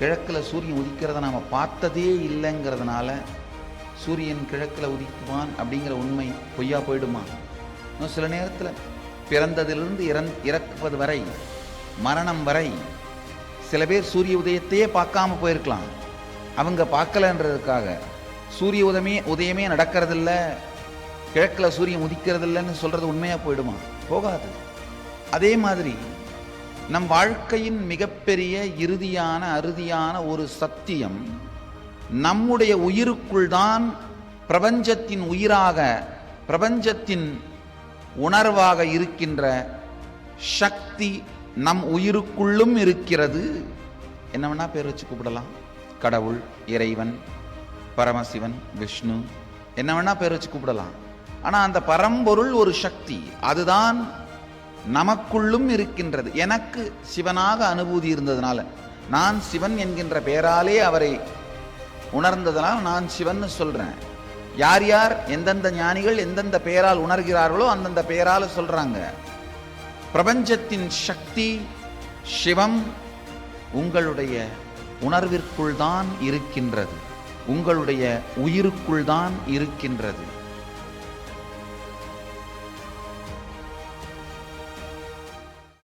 கிழக்கில் சூரியன் உதிக்கிறத நாம் பார்த்ததே இல்லைங்கிறதுனால சூரியன் கிழக்கில் உதிக்குவான் அப்படிங்கிற உண்மை பொய்யா போயிடுமா? இன்னும் சில நேரத்தில் பிறந்ததிலிருந்து இறந் இறக்குவது வரை மரணம் வரை சில பேர் சூரிய உதயத்தையே பார்க்காம போயிருக்கலாம். அவங்க பார்க்கலன்றதுக்காக. சூரிய உதயமே உதயமே நடக்கிறதில்ல கிழக்கில் சூரியன் உதிக்கிறதில்லன்னு சொல்கிறது உண்மையாக போயிடுமா? போகாது. அதே மாதிரி நம் வாழ்க்கையின் மிகப்பெரிய இறுதியான அறுதியான ஒரு சத்தியம் நம்முடைய உயிருக்குள் தான் பிரபஞ்சத்தின் உயிராக பிரபஞ்சத்தின் உணர்வாக இருக்கின்ற சக்தி நம் உயிருக்குள்ளும் இருக்கிறது. என்ன வேணா பேர் வச்சு கூப்பிடலாம். கடவுள் இறைவன் பரமசிவன் விஷ்ணு என்ன வேணா பேர் வச்சு கூப்பிடலாம். ஆனால் அந்த பரம்பொருள் ஒரு சக்தி. அதுதான் நமக்குள்ளும் இருக்கின்றது. எனக்கு சிவனாக அனுபூதி இருந்ததுனால நான் சிவன் என்கின்ற பெயராலே அவரை உணர்ந்ததனால் நான் சிவன் சொல்கிறேன் யார் யார் எந்தெந்த ஞானிகள் எந்தெந்த பெயரால் உணர்கிறார்களோ அந்தந்த பெயரால் சொல்கிறாங்க பிரபஞ்சத்தின் சக்தி சிவம் உங்களுடைய உணர்விற்குள் தான் இருக்கின்றது. உங்களுடைய உயிருக்குள் தான் இருக்கின்றது.